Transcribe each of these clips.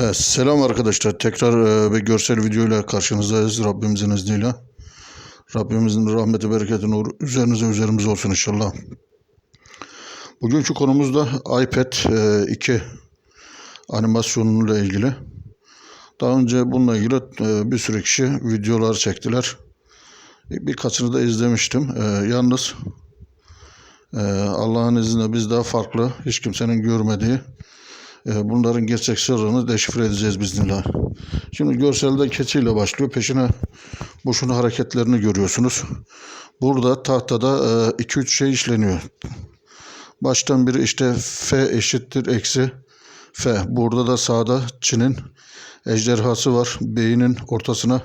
Evet, selam arkadaşlar. Tekrar e, bir görsel videoyla karşınızdayız Rabbimizin izniyle. Rabbimizin rahmeti, bereketi, nuru üzerinize üzerimize olsun inşallah. Bugünkü konumuz da iPad e, 2 animasyonuyla ilgili. Daha önce bununla ilgili e, bir sürü kişi videolar çektiler. Birkaçını da izlemiştim. E, yalnız e, Allah'ın izniyle biz daha farklı, hiç kimsenin görmediği e, bunların gerçek sırrını deşifre edeceğiz biznillah. Şimdi görselde keçiyle başlıyor. Peşine boşuna hareketlerini görüyorsunuz. Burada tahtada 2-3 şey işleniyor. Baştan biri işte F eşittir eksi F. Burada da sağda Çin'in ejderhası var. Beynin ortasına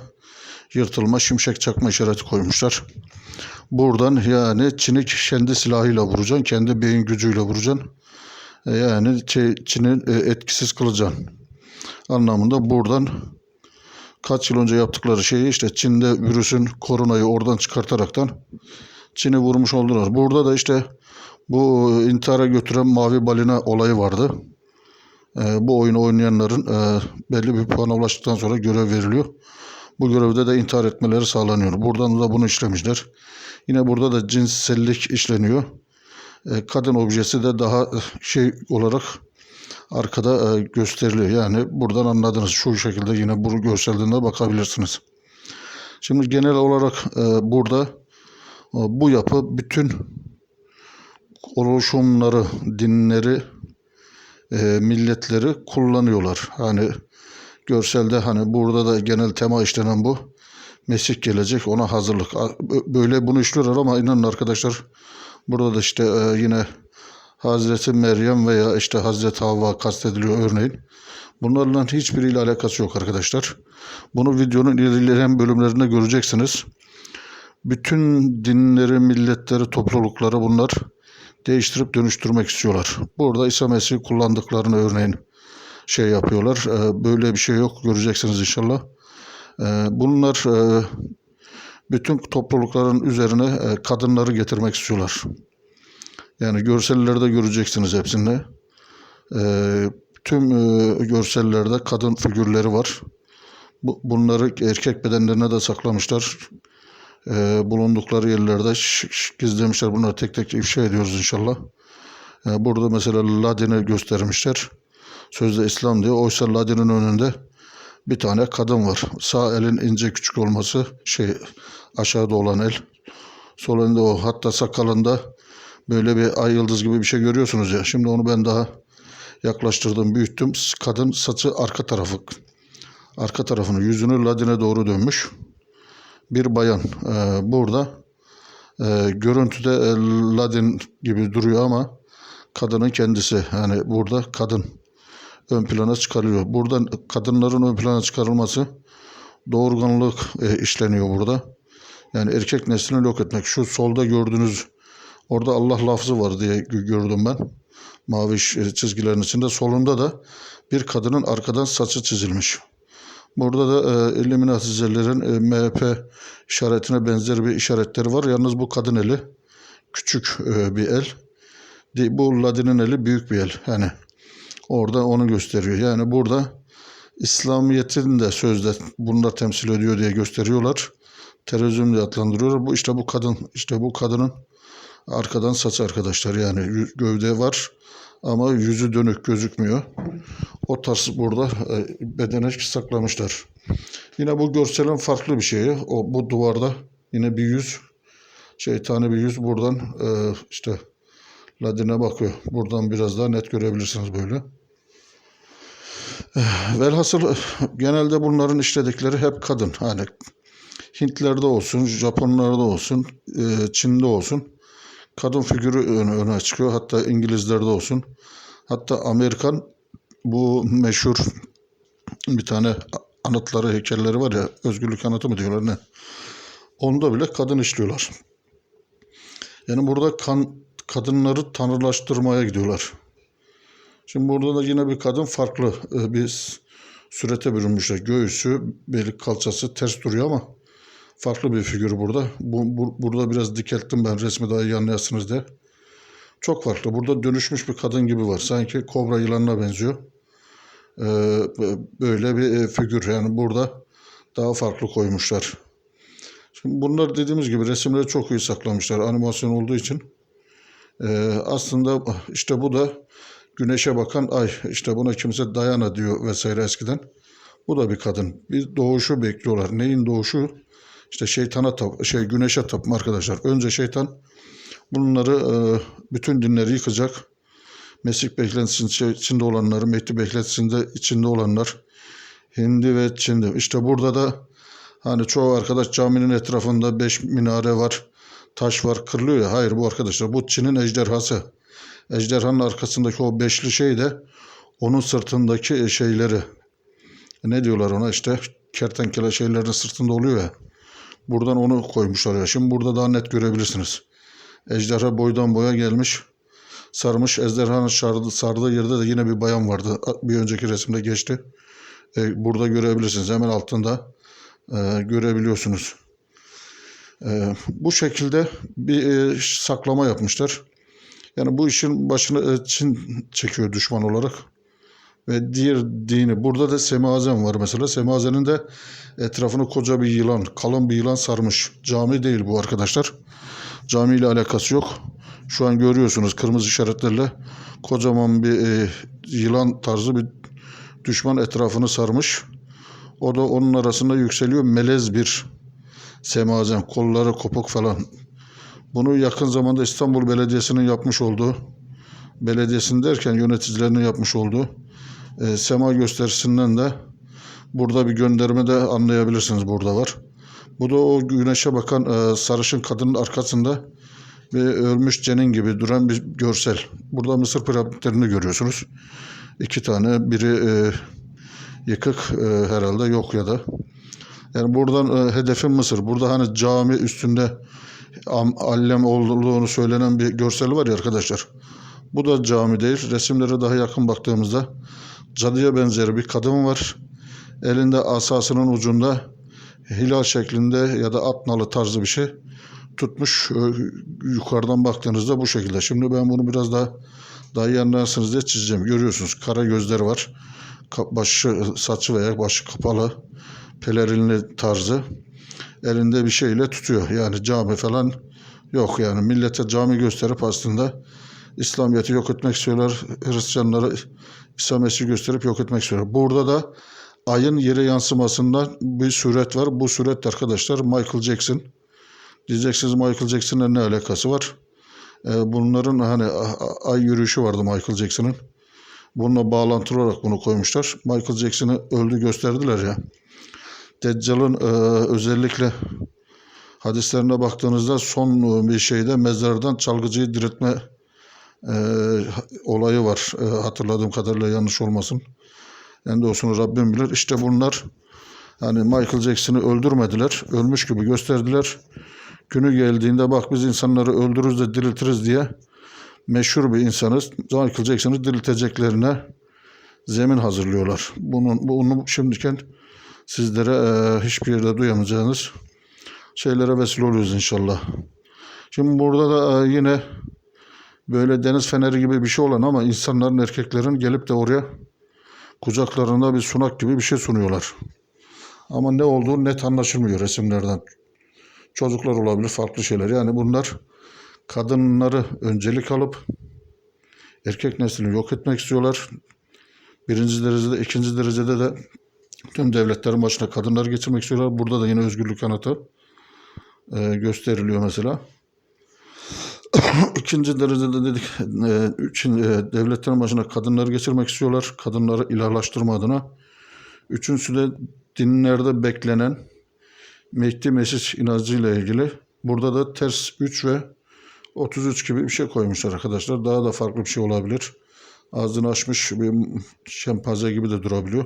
yırtılma şimşek çakma işareti koymuşlar. Buradan yani Çin'i kendi silahıyla vuracaksın. Kendi beyin gücüyle vuracaksın. E, Yani Çin'i e, etkisiz kılacaksın anlamında buradan kaç yıl önce yaptıkları şeyi işte Çin'de virüsün koronayı oradan çıkartaraktan Çin'i vurmuş oldular. Burada da işte bu intihara götüren mavi balina olayı vardı. E, bu oyunu oynayanların e, belli bir puana ulaştıktan sonra görev veriliyor. Bu görevde de intihar etmeleri sağlanıyor. Buradan da bunu işlemişler. Yine burada da cinsellik işleniyor. E, kadın objesi de daha e, şey olarak arkada e, gösteriliyor. Yani buradan anladınız. Şu şekilde yine bu görselliğine bakabilirsiniz. Şimdi genel olarak burada bu yapı bütün oluşumları, dinleri, milletleri kullanıyorlar. Hani görselde hani burada da genel tema işlenen bu. Mesih gelecek ona hazırlık. Böyle bunu işliyorlar ama inanın arkadaşlar burada da işte e, yine Hazreti Meryem veya işte Hazreti Havva kastediliyor örneğin. Bunlarla hiçbiriyle alakası yok arkadaşlar. Bunu videonun ilerleyen bölümlerinde göreceksiniz. Bütün dinleri, milletleri, toplulukları bunlar değiştirip dönüştürmek istiyorlar. Burada İsa Mesih'i kullandıklarını örneğin şey yapıyorlar. Ee, Böyle bir şey yok. Göreceksiniz inşallah. Ee, Bunlar e, bütün toplulukların üzerine e, kadınları getirmek istiyorlar. Yani görsellerde göreceksiniz hepsinde. Ee, tüm e, görsellerde kadın figürleri var. Bu, bunları erkek bedenlerine de saklamışlar. Bulundukları yerlerde gizlemişler. Bunları tek tek ifşa ediyoruz inşallah. Burada mesela Ladin'i göstermişler. Sözde İslam diyor. Oysa Ladin'in önünde bir tane kadın var. Sağ elin ince küçük olması şey aşağıda olan el. Sol elinde o hatta sakalında böyle bir ay yıldız gibi bir şey görüyorsunuz ya. Şimdi onu ben daha yaklaştırdım, büyüttüm. Kadın saçı arka tarafı. Arka tarafını, yüzünü Ladin'e doğru dönmüş. Bir bayan e, burada. E, görüntüde e, Ladin gibi duruyor ama kadının kendisi. Yani burada kadın ön plana çıkarılıyor. Buradan kadınların ön plana çıkarılması doğurganlık e, işleniyor burada. Yani erkek neslini yok etmek. Şu solda gördüğünüz orada Allah lafzı var diye gö- gördüm ben. Mavi ş- çizgilerin içinde. Solunda da bir kadının arkadan saçı çizilmiş. Burada da e, Illuminati'cilerin e, MHP işaretine benzer bir işaretleri var. Yalnız bu kadın eli küçük e, bir el. Bu Ladin'in eli büyük bir el. Yani orada onu gösteriyor. Yani burada İslamiyet'in de sözde bunlar temsil ediyor diye gösteriyorlar. Terörizm diye adlandırıyorlar. Bu işte bu kadın, işte bu kadının arkadan saç arkadaşlar. Yani gövde var ama yüzü dönük gözükmüyor. O tarz burada e, bedene saklamışlar. Yine bu görselin farklı bir şeyi. O bu duvarda yine bir yüz, şeytani bir yüz buradan e, işte Ladin'e bakıyor. Buradan biraz daha net görebilirsiniz böyle. Eh, Velhasıl eh, genelde bunların işledikleri hep kadın. Hani Hintlerde olsun, Japonlarda olsun, e, Çin'de olsun kadın figürü öne çıkıyor. Hatta İngilizlerde olsun. Hatta Amerikan bu meşhur bir tane anıtları, heykelleri var ya, özgürlük anıtı mı diyorlar ne? Onda bile kadın işliyorlar. Yani burada kan, kadınları tanrılaştırmaya gidiyorlar. Şimdi burada da yine bir kadın farklı e, bir surete bürünmüşler. Göğüsü, beli kalçası ters duruyor ama farklı bir figür burada. Bu, bu- burada biraz dikelttim ben resmi daha iyi anlayasınız diye. Çok farklı. Burada dönüşmüş bir kadın gibi var. Sanki kobra yılanına benziyor. e, böyle bir e, figür. Yani burada daha farklı koymuşlar. Şimdi bunlar dediğimiz gibi resimleri çok iyi saklamışlar animasyon olduğu için. E, aslında işte bu da güneşe bakan ay. İşte buna kimse Dayana diyor vesaire eskiden. Bu da bir kadın. Bir doğuşu bekliyorlar. Neyin doğuşu? İşte şeytana tap, şey güneşe tapma arkadaşlar. Önce şeytan bunları e, bütün dinleri yıkacak. Mesih beklentisinin içinde olanları, Mehdi beklentisinde içinde olanlar, Hindi ve Çin'de. İşte burada da hani çoğu arkadaş caminin etrafında beş minare var, taş var, kırılıyor ya. Hayır bu arkadaşlar bu Çin'in ejderhası. Ejderhanın arkasındaki o beşli şey de onun sırtındaki şeyleri. Ne diyorlar ona işte kertenkele şeylerin sırtında oluyor ya. Buradan onu koymuşlar ya. Şimdi burada daha net görebilirsiniz. Ejderha boydan boya gelmiş. Sarmış. Ejderhanın sardığı, sardığı yerde de yine bir bayan vardı. Bir önceki resimde geçti. E, burada görebilirsiniz. Hemen altında e, görebiliyorsunuz. E, bu şekilde bir e, saklama yapmışlar. Yani bu işin başını e, Çin çekiyor düşman olarak. Ve diğer dini. Burada da semazen var mesela. Semazenin de etrafını koca bir yılan, kalın bir yılan sarmış. Cami değil bu arkadaşlar. Cami ile alakası yok. Şu an görüyorsunuz kırmızı işaretlerle kocaman bir e, yılan tarzı bir düşman etrafını sarmış. O da onun arasında yükseliyor melez bir semazen, kolları kopuk falan. Bunu yakın zamanda İstanbul Belediyesi'nin yapmış olduğu, belediyesinin derken yöneticilerinin yapmış olduğu e, sema gösterisinden de burada bir gönderme de anlayabilirsiniz burada var. Bu da o güneşe bakan e, sarışın kadının arkasında ve ölmüş cenin gibi duran bir görsel. Burada Mısır piramitlerini görüyorsunuz. İki tane biri e, yıkık e, herhalde yok ya da. Yani buradan e, hedefim Mısır. Burada hani cami üstünde am, allem olduğunu söylenen bir görsel var ya arkadaşlar. Bu da cami değil. Resimlere daha yakın baktığımızda cadıya benzer bir kadın var. Elinde asasının ucunda hilal şeklinde ya da at nalı tarzı bir şey tutmuş. Yukarıdan baktığınızda bu şekilde. Şimdi ben bunu biraz daha daha iyi anlarsınız diye çizeceğim. Görüyorsunuz kara gözleri var. Başı, saçı veya başı kapalı. Pelerinli tarzı. Elinde bir şeyle tutuyor. Yani cami falan yok yani. Millete cami gösterip aslında İslamiyet'i yok etmek istiyorlar. Hristiyanları İsa Mesih'i gösterip yok etmek istiyorlar. Burada da ayın yere yansımasından bir suret var. Bu suret arkadaşlar Michael Jackson. Diyeceksiniz Michael Jackson'la ne alakası var? Ee, bunların hani ay yürüyüşü vardı Michael Jackson'ın. Bununla bağlantılı olarak bunu koymuşlar. Michael Jackson'ı öldü gösterdiler ya. Deccal'ın e, özellikle hadislerine baktığınızda son bir şeyde mezardan çalgıcıyı diriltme e, olayı var. E, hatırladığım kadarıyla yanlış olmasın. En doğrusunu Rabbim bilir. İşte bunlar hani Michael Jackson'ı öldürmediler. Ölmüş gibi gösterdiler. Günü geldiğinde bak biz insanları öldürürüz de diriltiriz diye meşhur bir insanız. Michael Jackson'ı dirilteceklerine zemin hazırlıyorlar. Bunun, bunu şimdiken sizlere e, hiçbir yerde duyamayacağınız şeylere vesile oluyoruz inşallah. Şimdi burada da e, yine böyle deniz feneri gibi bir şey olan ama insanların erkeklerin gelip de oraya kucaklarında bir sunak gibi bir şey sunuyorlar. Ama ne olduğu net anlaşılmıyor resimlerden. Çocuklar olabilir, farklı şeyler. Yani bunlar kadınları öncelik alıp erkek neslini yok etmek istiyorlar. Birinci derecede, ikinci derecede de tüm devletlerin başına kadınları geçirmek istiyorlar. Burada da yine özgürlük kanatı e, gösteriliyor mesela. İkinci derecede dedik e, üçün, e, devletlerin başına kadınları geçirmek istiyorlar. Kadınları ilahlaştırma adına. Üçüncüsü de dinlerde beklenen Mehdi Mesih inancıyla ilgili. Burada da ters 3 ve 33 gibi bir şey koymuşlar arkadaşlar. Daha da farklı bir şey olabilir. Ağzını açmış bir şempanze gibi de durabiliyor.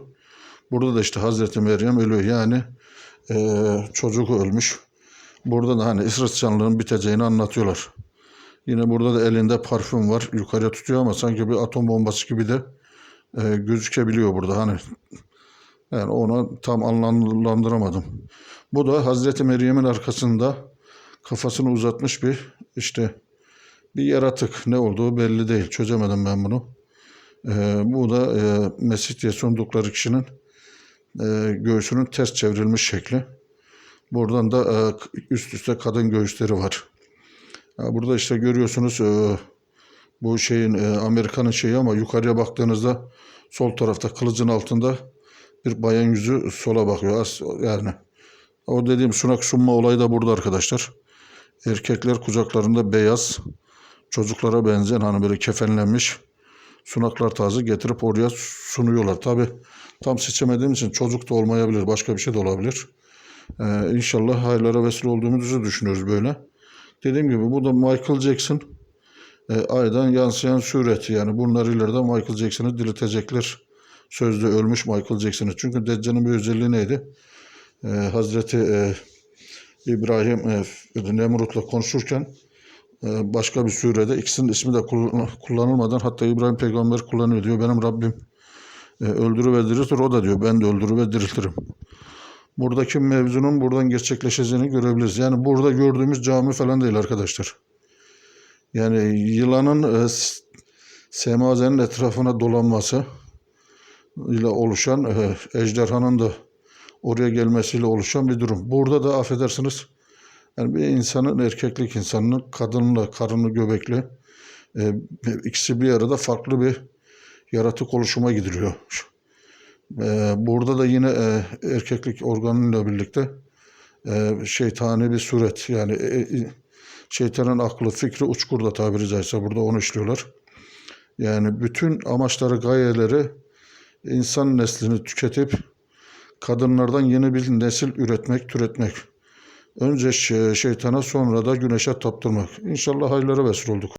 Burada da işte Hazreti Meryem ölüyor. Yani eee çocuk ölmüş. Burada da hani Hristiyanlığın biteceğini anlatıyorlar. Yine burada da elinde parfüm var. Yukarıya tutuyor ama sanki bir atom bombası gibi de e, gözükebiliyor burada. Hani yani onu tam anlamlandıramadım. Bu da Hazreti Meryem'in arkasında kafasını uzatmış bir işte bir yaratık. Ne olduğu belli değil. Çözemedim ben bunu. Ee, bu da e, Mesih diye sundukları kişinin e, göğsünün ters çevrilmiş şekli. Buradan da e, üst üste kadın göğüsleri var. Ha, burada işte görüyorsunuz e, bu şeyin e, Amerika'nın şeyi ama yukarıya baktığınızda sol tarafta kılıcın altında bir bayan yüzü sola bakıyor. Yani o dediğim sunak sunma olayı da burada arkadaşlar. Erkekler kucaklarında beyaz çocuklara benzeyen hani böyle kefenlenmiş sunaklar tarzı getirip oraya sunuyorlar. Tabi tam seçemediğim için çocuk da olmayabilir, başka bir şey de olabilir. Ee, inşallah hayırlara vesile olduğumuzu düşünüyoruz böyle. Dediğim gibi bu da Michael Jackson. Ee, aydan yansıyan suret. Yani bunlar ileride Michael Jackson'ı diriltecekler. Sözde ölmüş Michael Jackson'ı. Çünkü Deccal'ın bir özelliği neydi? Ee, Hazreti e, İbrahim e, Nemrut'la konuşurken e, başka bir surede ikisinin ismi de kullan- kullanılmadan hatta İbrahim peygamber kullanıyor diyor. Benim Rabbim e, öldürü ve diriltir. O da diyor ben de öldürü ve diriltirim. Buradaki mevzunun buradan gerçekleşeceğini görebiliriz. Yani burada gördüğümüz cami falan değil arkadaşlar. Yani yılanın e, semazenin etrafına dolanması ile oluşan e, ejderhanın da oraya gelmesiyle oluşan bir durum. Burada da affedersiniz yani bir insanın erkeklik insanının kadınla karını göbekli e, ikisi bir arada farklı bir yaratık oluşuma gidiliyor. E, burada da yine e, erkeklik organıyla birlikte e, şeytani bir suret yani e, e, şeytanın aklı fikri uçkurda tabiri caizse burada onu işliyorlar. Yani bütün amaçları gayeleri insan neslini tüketip kadınlardan yeni bir nesil üretmek, türetmek. Önce şey- şeytana sonra da güneşe taptırmak. İnşallah hayırlara vesile olduk.